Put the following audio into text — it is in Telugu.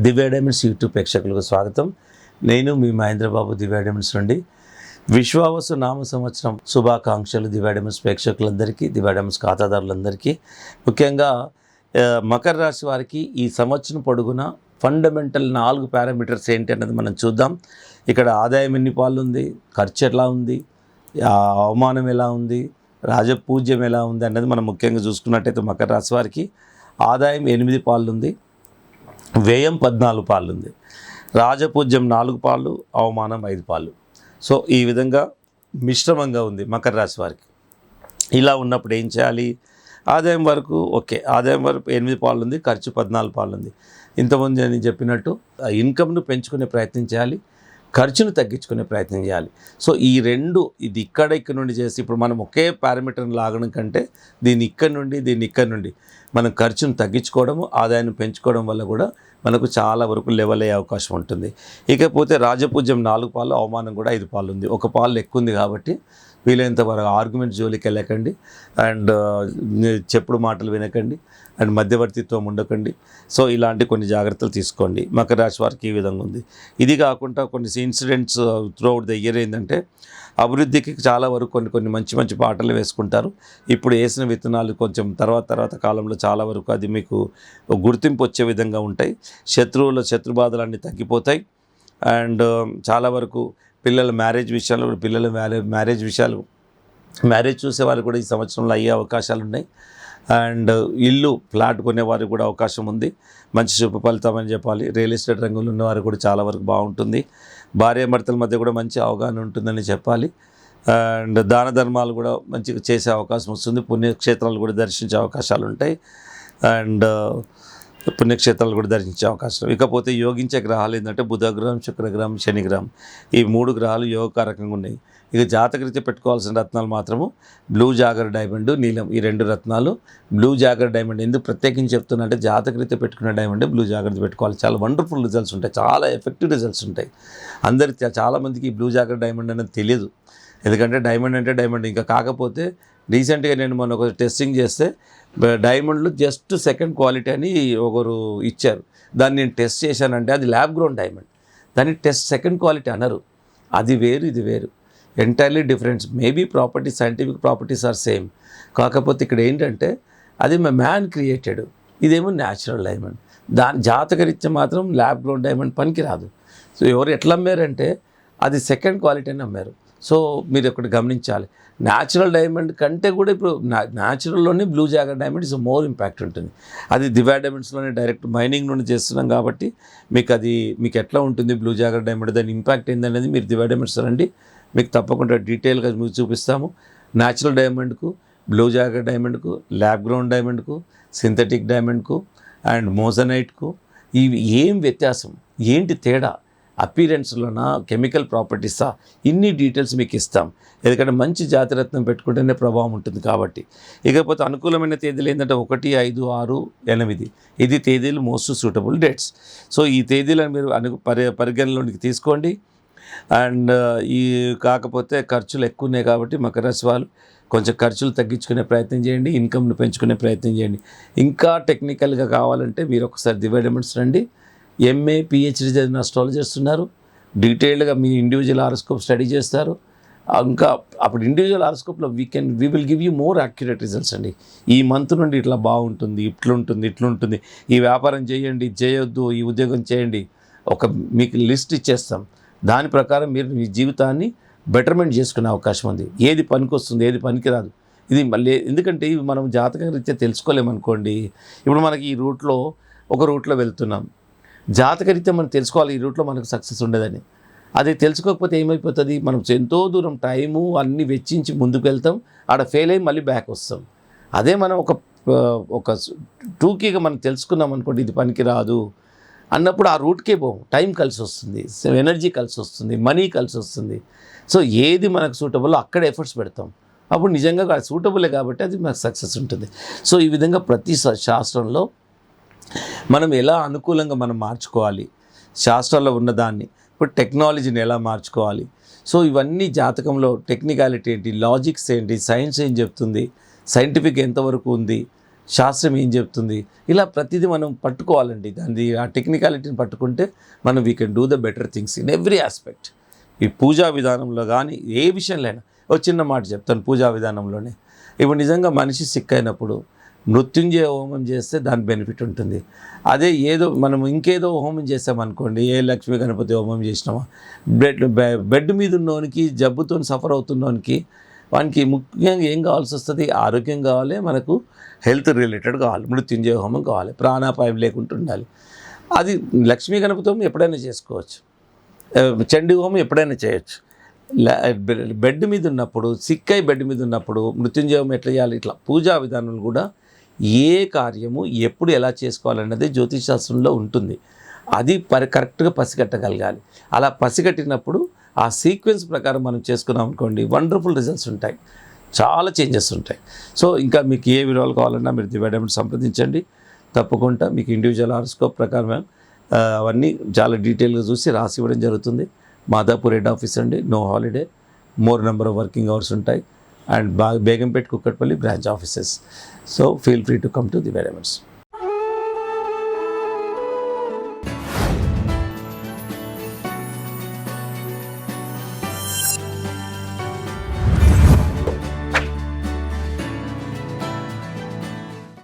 దివ్య డైమండ్స్ యూట్యూబ్ ప్రేక్షకులకు స్వాగతం. నేను మీ మహేంద్రబాబు దివ్య డైమండ్స్ నుండి. విశ్వావసు నామ సంవత్సరం శుభాకాంక్షలు దివ్య డైమండ్స్ ప్రేక్షకులందరికీ దివ్య డైమండ్స్ ఖాతాదారులందరికీ. ముఖ్యంగా మకర రాశి వారికి ఈ సంవత్సరం పొడుగున ఫండమెంటల్ నాలుగు పారామీటర్స్ ఏంటి అన్నది మనం చూద్దాం. ఇక్కడ ఆదాయం ఎన్ని పాలు ఉంది ఖర్చు ఎలా ఉంది అవమానం ఎలా ఉంది రాజపూజ్యం ఎలా ఉంది అన్నది మనం ముఖ్యంగా చూసుకున్నట్టయితే మకర రాశి వారికి ఆదాయం ఎనిమిది పాళ్ళు ఉంది. వ్యయం పద్నాలుగు పాళ్ళు ఉంది రాజపూజ్యం నాలుగు పాళ్ళు అవమానం ఐదు పాళ్ళు సో ఈ విధంగా మిశ్రమంగా ఉంది మకర రాశి వారికి. ఇలా ఉన్నప్పుడు ఏం చేయాలి? ఆదాయం వరకు ఓకే ఆదాయం వరకు ఎనిమిది పాలు ఉంది ఖర్చు పద్నాలుగు పాలు ఉంది ఇంతకుముందు నేను చెప్పినట్టు ఆ ఇన్కమ్ను పెంచుకునే ప్రయత్నం చేయాలి. ఖర్చును తగ్గించుకునే ప్రయత్నం చేయాలి. సో ఈ రెండు ఇది ఇక్కడ ఇక్కడ నుండి చేసి ఇప్పుడు మనం ఒకే పారామీటర్ని లాగడం కంటే దీన్ని ఇక్కడ నుండి దీన్ని ఇక్కడ నుండి మనం ఖర్చును తగ్గించుకోవడము ఆదాయాన్ని పెంచుకోవడం వల్ల కూడా మనకు చాలా వరకు లెవెల్ అయ్యే అవకాశం ఉంటుంది. ఇకపోతే రాజపూజ్యం నాలుగు పాలు అవమానం కూడా ఐదు పాలు ఉంది. ఒక పాలు ఎక్కువ ఉంది కాబట్టి వీలైనంత వరకు ఆర్గ్యుమెంట్ జోలికి వెళ్ళకండి. అండ్ చెప్పుడు మాటలు వినకండి. అండ్ మధ్యవర్తిత్వం ఉండకండి. సో ఇలాంటి కొన్ని జాగ్రత్తలు తీసుకోండి. మకర రాశి వారికి ఈ విధంగా ఉంది. ఇది కాకుండా కొన్ని ఇన్సిడెంట్స్ త్రూఅవుట్ ద ఇయర్ ఏంటంటే అభివృద్ధికి చాలా వరకు కొన్ని కొన్ని మంచి మంచి పాటలు వేసుకుంటారు. ఇప్పుడు వేసిన విత్తనాలు కొంచెం తర్వాత తర్వాత కాలంలో చాలా వరకు అది మీకు గుర్తింపు వచ్చే విధంగా ఉంటాయి. శత్రువుల శత్రుబాధలన్నీ తగ్గిపోతాయి. అండ్ చాలా వరకు పిల్లల మ్యారేజ్ విషయాలు కూడా పిల్లల మ్యారేజ్ మ్యారేజ్ విషయాలు. మ్యారేజ్ చూసే వాళ్ళు కూడా ఈ సంవత్సరంలో అయ్యే అవకాశాలు ఉన్నాయి. అండ్ ఇల్లు ఫ్లాట్ కొనేవారికి కూడా అవకాశం ఉంది. మంచి శుభ ఫలితం అని చెప్పాలి. రియల్ ఎస్టేట్ రంగంలో ఉన్నవారు కూడా చాలా వరకు బాగుంటుంది. భార్యాభర్తల మధ్య కూడా మంచి అవగాహన ఉంటుందని చెప్పాలి. అండ్ దాన ధర్మాలు కూడా మంచిగా చేసే అవకాశం వస్తుంది. పుణ్యక్షేత్రాలు కూడా దర్శించే అవకాశాలు ఉంటాయి. అండ్ పుణ్యక్షేత్రాలు కూడా దర్శించే అవకాశం. ఇకపోతే యోగించే గ్రహాలు ఏంటంటే బుధగ్రహం శుక్రగ్రహం శనిగ్రహం. ఈ మూడు గ్రహాలు యోగకారకంగా ఉన్నాయి. ఇక జాతకరీత్యా పెట్టుకోవాల్సిన రత్నాలు మాత్రము బ్లూ జాగర్ డైమండ్ నీలం ఈ రెండు రత్నాలు. బ్లూ జాగర్ డైమండ్ ఎందుకు ప్రత్యేకించి చెప్తున్నా అంటే జాతకరీత్యా పెట్టుకునే డైమండ్ బ్లూ జాగ్రత్త పెట్టుకోవాలి. చాలా వండర్ఫుల్ రిజల్ట్స్ ఉంటాయి. చాలా ఎఫెక్టివ్ రిజల్ట్స్ ఉంటాయి. అందరికి చాలామందికి ఈ బ్లూ జాగర్ డైమండ్ అనేది తెలియదు. ఎందుకంటే డైమండ్ అంటే డైమండ్. ఇంకా కాకపోతే రీసెంట్గా నేను మొన్న ఒక టెస్టింగ్ చేస్తే డైమండ్లు జస్ట్ సెకండ్ క్వాలిటీ అని ఒకరు ఇచ్చారు. దాన్ని నేను టెస్ట్ చేశానంటే అది ల్యాబ్ గ్రౌండ్ డైమండ్ దాన్ని టెస్ట్ సెకండ్ క్వాలిటీ అనరు. అది వేరు ఇది వేరు. Entirely difference maybe properties scientific properties are same కాకపోతే ఇక్కడ ఏంటంటే అది మ్యాన్ క్రియేటెడ్ ఇదేమో న్యాచురల్ డైమండ్ దాని జాతకరీత్యా మాత్రం ల్యాబ్ గ్రౌండ్ డైమండ్ పనికిరాదు. సో ఎవరు ఎట్లా అమ్మారంటే అది సెకండ్ క్వాలిటీ అని అమ్మారు. సో మీరు ఒకటి గమనించాలి. న్యాచురల్ డైమండ్ కంటే కూడా ఇప్పుడు న్యాచురల్లోనే blue jager diamond is more impact ఉంటుంది. అది దివా డైమండ్స్లోనే డైరెక్ట్ మైనింగ్ నుండి చేస్తున్నాం కాబట్టి మీకు అది మీకు ఎట్లా ఉంటుంది బ్లూ జాగర్ డైమండ్ దాని ఇంపాక్ట్ ఏందనేది మీరు దివా డైమండ్స్ రండి. మీకు తప్పకుండా డీటెయిల్గా మీకు చూపిస్తాము. న్యాచురల్ డైమండ్కు బ్లూ జాగర్ డైమండ్కు ల్యాబ్ గ్రౌండ్ డైమండ్కు సింథటిక్ డైమండ్కు అండ్ మోజనైట్కు ఇవి ఏం వ్యత్యాసం? ఏంటి తేడా? అపీరెన్స్లోనా కెమికల్ ప్రాపర్టీసా? ఇన్ని డీటెయిల్స్ మీకు ఇస్తాం ఎందుకంటే మంచి జాతిరత్నం పెట్టుకుంటేనే ప్రభావం ఉంటుంది కాబట్టి. ఇకపోతే అనుకూలమైన తేదీలు ఏంటంటే ఒకటి ఐదు ఆరు ఎనిమిది. ఇది తేదీలు మోస్ట్ సూటబుల్ డేట్స్. సో ఈ తేదీలను మీరు అను పరి పరిగణలోనికి తీసుకోండి. అండ్ ఈ కాకపోతే ఖర్చులు ఎక్కువ ఉన్నాయి కాబట్టి మకర రాశి వాళ్ళు కొంచెం ఖర్చులు తగ్గించుకునే ప్రయత్నం చేయండి ఇన్కమ్ను పెంచుకునే ప్రయత్నం చేయండి. ఇంకా టెక్నికల్గా కావాలంటే మీరు ఒకసారి డివైడమెంట్స్ రండి. ఎంఏ పిహెచ్డి చదివిన అస్ట్రాలజర్స్ ఉన్నారు. డీటెయిల్డ్గా మీ ఇండివిజువల్ హారోస్కోప్ స్టడీ చేస్తారు. ఇంకా అప్పుడు individual హారోస్కోప్లో we can we will give you more accurate results అండి. ఈ మంత్ నుండి ఇట్లా బాగుంటుంది ఇట్లుంటుంది ఇట్లుంటుంది. ఈ వ్యాపారం చేయండి చేయొద్దు ఈ ఉద్యోగం చేయండి. ఒక మీకు లిస్ట్ ఇచ్చేస్తాం. దాని ప్రకారం మీరు మీ జీవితాన్ని బెటర్మెంట్ చేసుకునే అవకాశం ఉంది. ఏది పనికొస్తుంది ఏది పనికిరాదు. ఇది మళ్ళీ ఎందుకంటే ఇవి మనం జాతక రీత్యా తెలుసుకోలేమనుకోండి. ఇప్పుడు మనకి ఈ రూట్లో ఒక రూట్లో వెళ్తున్నాం. జాతకరీత్యా మనం తెలుసుకోవాలి ఈ రూట్లో మనకు సక్సెస్ ఉండదని. అది తెలుసుకోకపోతే ఏమైపోతుంది? మనం ఎంతో దూరం టైము అన్నీ వెచ్చించి ముందుకు వెళ్తాం ఆడ ఫెయిల్ అయ్యి మళ్ళీ బ్యాక్ వస్తాం. అదే మనం ఒక ఒక టూకీగా మనం తెలుసుకున్నాం అనుకోండి ఇది పనికి రాదు అన్నప్పుడు ఆ రూట్కే పోం. టైం కలిసి వస్తుంది ఎనర్జీ కలిసి వస్తుంది మనీ కలిసి వస్తుంది. సో ఏది మనకు సూటబుల్ అక్కడ ఎఫర్ట్స్ పెడతాం. అప్పుడు నిజంగా సూటబులే కాబట్టి అది మనకు సక్సెస్ ఉంటుంది. సో ఈ విధంగా ప్రతి శాస్త్రంలో మనం ఎలా అనుకూలంగా మనం మార్చుకోవాలి? శాస్త్రాల్లో ఉన్నదాన్ని ఇప్పుడు టెక్నాలజీని ఎలా మార్చుకోవాలి? సో ఇవన్నీ జాతకంలో టెక్నికాలిటీ ఏంటి? లాజిక్స్ ఏంటి? సైన్స్ ఏం చెప్తుంది? సైంటిఫిక్ ఎంతవరకు ఉంది? శాస్త్రం ఏం చెప్తుంది? ఇలా ప్రతిదీ మనం పట్టుకోవాలండి. దాన్ని ఆ టెక్నికాలిటీని పట్టుకుంటే మనం we can do the better things in every aspect ఈ పూజా విధానంలో కానీ ఏ విషయంలో అయినా ఒక చిన్న మాట చెప్తాను పూజా విధానంలోనే. ఇప్పుడు నిజంగా మనిషి సిక్ అయినప్పుడు మృత్యుంజయ హోమం చేస్తే దాని బెనిఫిట్ ఉంటుంది. అదే ఏదో మనం ఇంకేదో హోమం చేసామనుకోండి ఏ లక్ష్మీ గణపతి హోమం చేసినామా బెడ్ బె- బెడ్ మీద ఉన్నోనికి జబ్బుతో సఫర్ అవుతున్నోనికి వానికి ముఖ్యంగా ఏం కావాల్సి వస్తుంది? ఆరోగ్యం కావాలి మనకు హెల్త్ రిలేటెడ్ కావాలి మృత్యుంజయ హోమం కావాలి ప్రాణాపాయం లేకుండా ఉండాలి. అది లక్ష్మీ గణపతి హోమం ఎప్పుడైనా చేసుకోవచ్చు. చండీ హోమం ఎప్పుడైనా చేయొచ్చు. బెడ్ మీద ఉన్నప్పుడు సిక్ అయి బెడ్ మీద ఉన్నప్పుడు మృత్యుంజయం ఎట్లా చేయాలి? ఇట్లా పూజా విధానం కూడా ఏ కార్యము ఎప్పుడు ఎలా చేసుకోవాలన్నది జ్యోతిష్ శాస్త్రంలో ఉంటుంది. అది పరి కరెక్ట్గా పసిగట్టగలగాలి. అలా పసిగట్టినప్పుడు ఆ సీక్వెన్స్ ప్రకారం మనం చేసుకున్నాం అనుకోండి వండర్ఫుల్ రిజల్ట్స్ ఉంటాయి. చాలా చేంజెస్ ఉంటాయి. సో ఇంకా మీకు ఏ వివరాలు కావాలన్నా మీరు దివ్యాడమిని సంప్రదించండి. తప్పకుండా మీకు ఇండివిజువల్ హారోస్కోప్ ప్రకారం అవన్నీ చాలా డీటెయిల్గా చూసి రాసి ఇవ్వడం జరుగుతుంది. మాదాపూర్ హెడ్ ఆఫీస్ అండి no holiday. More number of working hours ఉంటాయి. and Begumpet Kukatpally branch offices. So feel free to come to the variables.